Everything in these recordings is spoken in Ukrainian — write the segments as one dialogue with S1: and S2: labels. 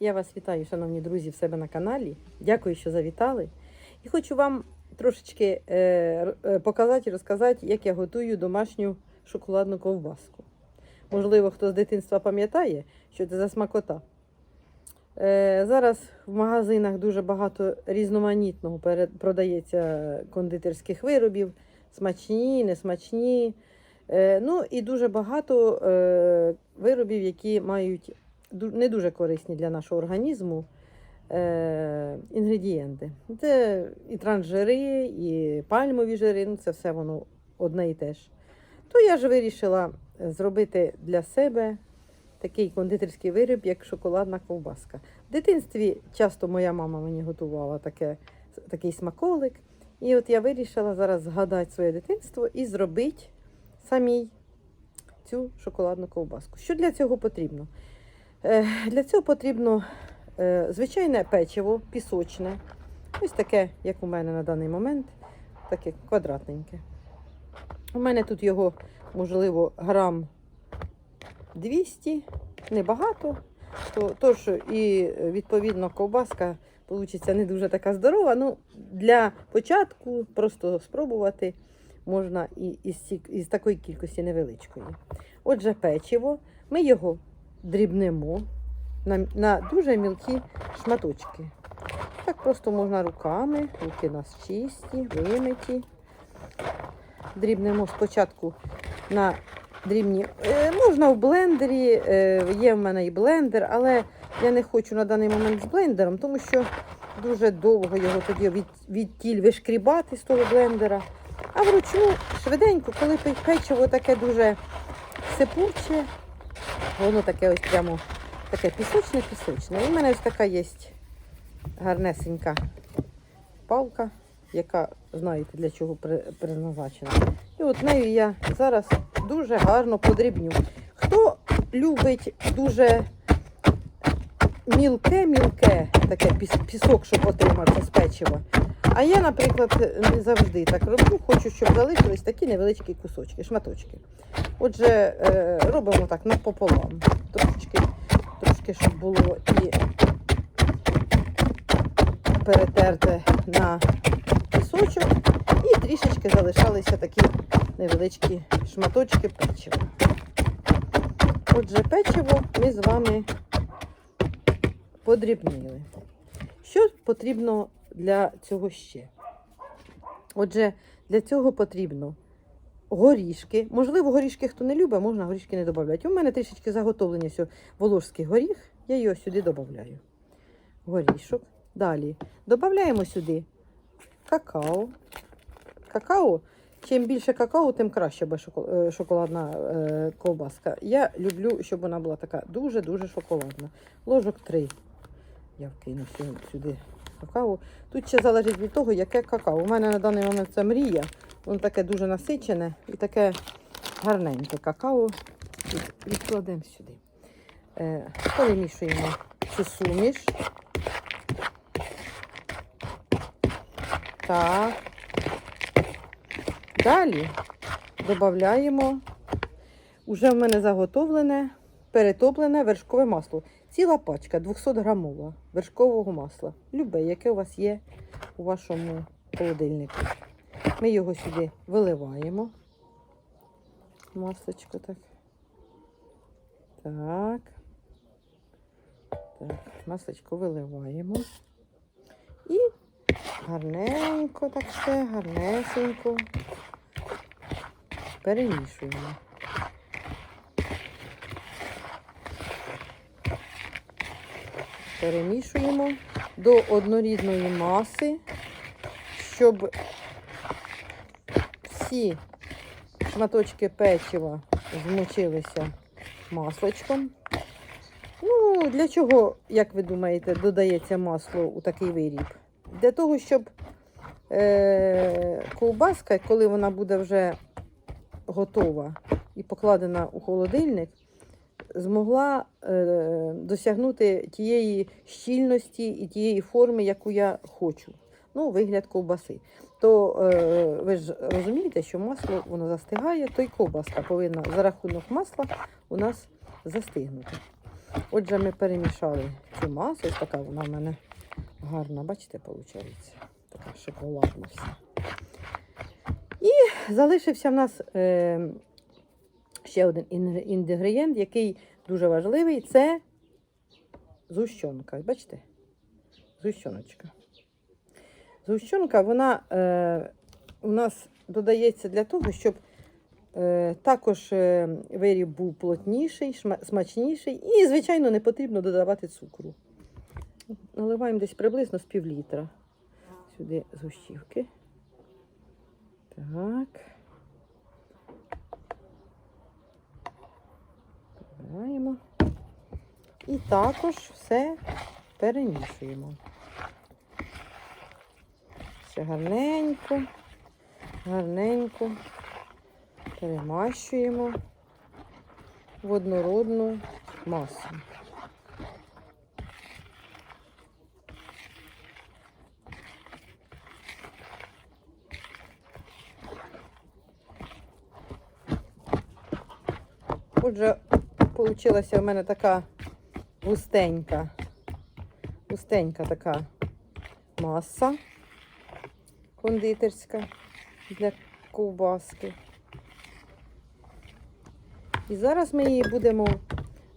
S1: Я вас вітаю, шановні друзі, в себе на каналі. Дякую, що завітали. І хочу вам трошечки е, е, показати і розказати, як я готую домашню шоколадну ковбаску. Можливо, хто з дитинства пам'ятає, що це за смакота. Е, зараз в магазинах дуже багато різноманітного продається кондитерських виробів, смачні, несмачні. Е, ну і дуже багато е, виробів, які мають не дуже корисні для нашого організму е, інгредієнти. Це і трансжири, і пальмові жири, ну це все воно одне і те ж. То я ж вирішила зробити для себе такий кондитерський виріб, як шоколадна ковбаска. В дитинстві часто моя мама мені готувала таке, такий смаколик. І от я вирішила зараз згадати своє дитинство і зробити самій цю шоколадну ковбаску. Що для цього потрібно? Е, Для цього потрібно е, звичайне печиво, пісочне. Ось таке, як у мене на даний момент, таке квадратненьке. У мене тут його, можливо, грам 200, небагато. То, тож і відповідно ковбаска вийде не дуже така здорова. Ну, для початку просто спробувати можна і із, із такої кількості невеличкої. Отже, печиво, ми його дрібнемо на, на дуже мілкі шматочки. Так просто можна руками, руки у нас чисті, вимиті. Дрібнемо спочатку на дрібні. Е, можна в блендері, е, є в мене і блендер, але я не хочу на даний момент з блендером, тому що дуже довго його тоді від, відтіль вишкрібати з того блендера. А вручну швиденько, коли печиво таке дуже сипуче, воно таке ось прямо таке пісочне-пісочне. І в мене ось така є гарнесенька палка, яка знаєте для чого призначена. І от нею я зараз дуже гарно подрібню. Хто любить дуже мілке-мілке, таке пісок, щоб отримався з печива. А я, наприклад, не завжди так роблю. Хочу, щоб залишились такі невеличкі кусочки, шматочки. Отже, е, робимо так напополам. Трошечки, трошки, щоб було і перетерте на пісочок, і трішечки залишалися такі невеличкі шматочки печива. Отже, печиво ми з вами подрібнили. Що потрібно для цього ще? Отже, для цього потрібно горішки. Можливо, горішки хто не любить, можна горішки не додати. У мене трішечки заготовлення волошський горіх, я його сюди додаю. Горішок. Далі додаємо сюди какао. Какао. Чим більше какао, тим краще буде е, шоколадна е, ковбаска. Я люблю, щоб вона була така дуже-дуже шоколадна. Ложок 3. Я вкину сюди какао. Тут ще залежить від того, яке какао. У мене на даний момент це мрія. Воно таке дуже насичене і таке гарненьке какао. Відкладемо сюди. Е, перемішуємо цю суміш. Так. Далі додаємо уже в мене заготовлене, перетоплене вершкове масло. Ціла пачка 200 грамова вершкового масла. Любе, яке у вас є у вашому холодильнику. Ми його сюди виливаємо. Маслечко так. Так. Так, маслечко виливаємо. І гарненько так все, гарнесенько. Перемішуємо. Перемішуємо до однорідної маси, щоб всі шматочки печива змочилися маслочком. Ну, для чого, як ви думаєте, додається масло у такий виріб? Для того, щоб е, ковбаска, коли вона буде вже готова і покладена у холодильник, змогла е, досягнути тієї щільності і тієї форми, яку я хочу. Ну, вигляд ковбаси. То е, ви ж розумієте, що масло воно застигає, то й ковбаска повинна за рахунок масла у нас застигнути. Отже, ми перемішали цю масу. Ось така вона в мене гарна, бачите, виходить. Така шоколадна вся. І залишився в нас е, ще один інгре- інгредієнт, який дуже важливий це згущенка. Бачите? Згущеночка. Згущенка, вона е, у нас додається для того, щоб е, також е, виріб був плотніший, смачніший. І, звичайно, не потрібно додавати цукру. Наливаємо десь приблизно з пів літра. Сюди згущівки. Так. І також все перемішуємо. Все гарненько, гарненько перемащуємо в однородну масу. Отже, вийшла в мене така густенька, густенька така маса кондитерська для ковбаски. І зараз ми її будемо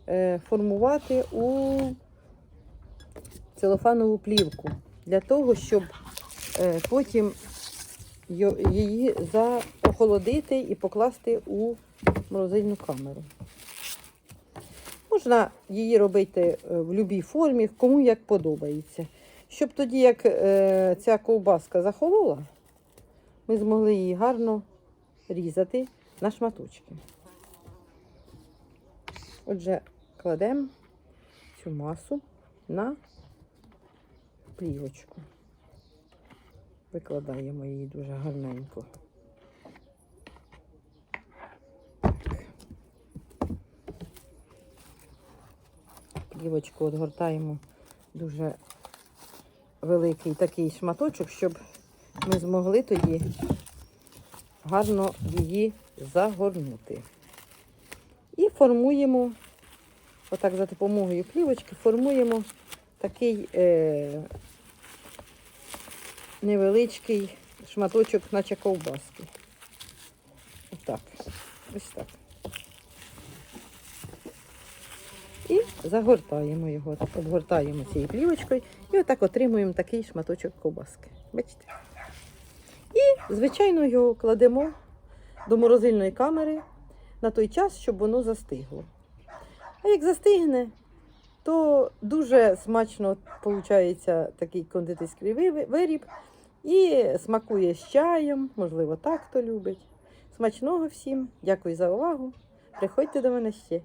S1: е, формувати у целофанову плівку для того, щоб е, потім її за- охолодити і покласти у морозильну камеру. Можна її робити е, в будь-якій формі, кому як подобається. Щоб тоді, як е, ця ковбаска захолола, ми змогли її гарно різати на шматочки. Отже, кладемо цю масу на плівочку. Викладаємо її дуже гарненько. Плівочку відгортаємо дуже великий такий шматочок, щоб ми змогли тоді гарно її загорнути. І формуємо, отак за допомогою плівочки, формуємо такий е, невеличкий шматочок, наче ковбаски. Отак. Ось так. І загортаємо його, обгортаємо цією плівочкою і отак отримуємо такий шматочок ковбаски. Бачите? І, звичайно, його кладемо до морозильної камери на той час, щоб воно застигло. А як застигне, то дуже смачно виходить такий кондитерський виріб. І смакує з чаєм, можливо, так хто любить. Смачного всім, дякую за увагу. Приходьте до мене ще.